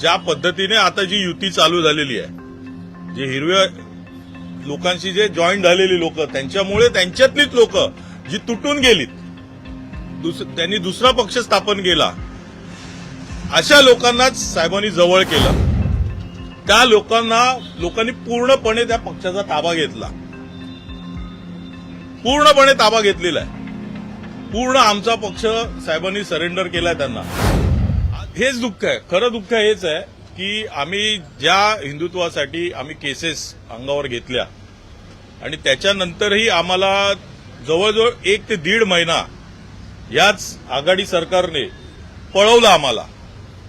ज्या पद्धतीने आता जी युती चालू झालेली आहे जे हिरव्या लोकांशी जे जॉईन झालेली लोक त्यांच्यामुळे त्यांच्यातलीच लोक जी तुटून गेलीत दुस- त्यांनी दुसरा पक्ष स्थापन केला अशा लोकांनाच साहेबांनी जवळ केलं. त्या लोकांना लोकांनी पूर्णपणे त्या पक्षाचा ताबा घेतला. पूर्णपणे ताबा घेतलेला आहे. पूर्ण आमचा पक्ष साहेबांनी सरेंडर केलाय त्यांना. हेच दुःख आहे. खरं दुःख हेच आहे की आम्ही ज्या हिंदुत्वासाठी आम्ही केसेस अंगावर घेतल्या आणि त्याच्यानंतरही आम्हाला जवळजवळ एक ते दीड महिना याच आघाडी सरकारने पळवलं आम्हाला.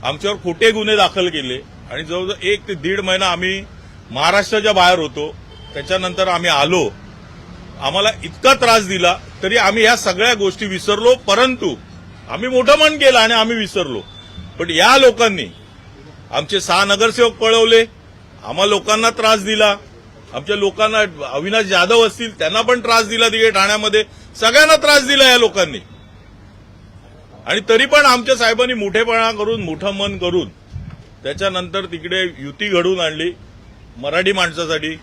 आमच्यावर खोटे गुन्हे दाखल केले आणि जवळजवळ एक ते दीड महिना आम्ही महाराष्ट्राच्या बाहेर होतो. त्याच्यानंतर आम्ही आलो. आम्हाला इतका त्रास दिला तरी आम्ही ह्या सगळ्या गोष्टी विसरलो परंतु आम्ही मोठं मन केलं आणि आम्ही विसरलो. पण या लोकांनी आमचे सहा नगरसेवक पळवले आम्हा लोकांना त्रास दिला. आमच्या लोकांना अविनाश जाधव असतील त्यांना पण त्रास दिला तिकडे ठाण्यामध्ये. सगळ्यांना त्रास दिला या लोकांनी. आणि तरी पण आमच्या साहेबांनी मोठेपणा करून मोठं मन करून त्याच्यानंतर तिकडे युती घडवून आणली मराठी माणसासाठी.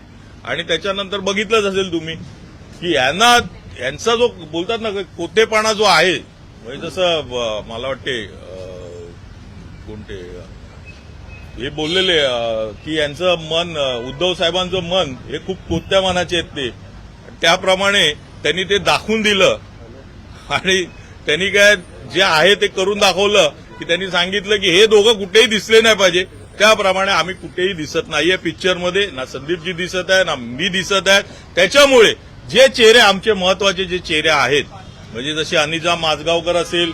आणि त्याच्यानंतर बघितलंच असेल तुम्ही की यांना यांचा जो बोलतात ना कोतेपणा जो आहे म्हणजे जसं मला वाटते कोणते? हे बोललेले की यांचं मन उद्धव साहेबांचं मन हे खूप कोत्या मनाचे आहेत ते. त्याप्रमाणे त्यांनी ते दाखवून दिलं. आणि त्यांनी काय जे आहे ते करून दाखवलं की त्यांनी सांगितलं की हे दोघं कुठेही दिसले नाही पाहिजे. त्याप्रमाणे आम्ही कुठेही दिसत नाहीये पिक्चरमध्ये. ना संदीपजी दिसत आहे ना मी दिसत आहे. त्याच्यामुळे जे चेहरे आमचे महत्त्वाचे जे चेहरे आहेत म्हणजे जशी अनिजा माजगावकर असेल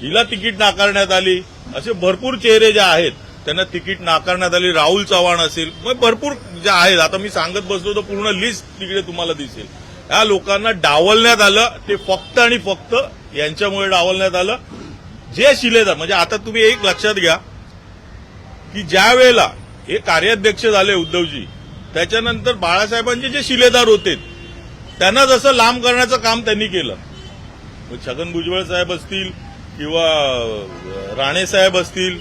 हिला तिकीट नाकारण्यात आली. असे भरपूर चेहरे जे आहेत त्यांना तिकीट नाकारण्यात आली राहुल चव्हाण असेल मग भरपूर जे आहेत आता मी सांगत बसलो तर पूर्ण लिस्ट तिकडे तुम्हाला दिसेल. या लोकांना डावलण्यात आलं ते फक्त आणि फक्त यांच्यामुळे डावलण्यात आलं. जे शिलेदार म्हणजे आता तुम्ही एक लक्षात घ्या की ज्या वेळेला हे कार्याध्यक्ष झाले उद्धवजी त्याच्यानंतर बाळासाहेबांचे जे शिलेदार होते त्यांना जसं लांब करण्याचं काम त्यांनी केलं. मग छगन भुजबळ साहेब असतील किंवा राणेसाहेब असतील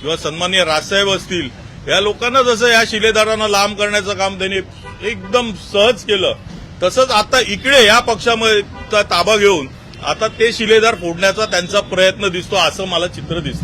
किंवा सन्माननीय राजसाहेब असतील या लोकांना जसं या शिलेदारांना लांब करण्याचं काम त्यांनी एकदम सहज केलं तसंच आता इकडे या पक्षामध्ये ताबा घेऊन आता ते शिलेदार फोडण्याचा त्यांचा प्रयत्न दिसतो असं मला चित्र दिसतं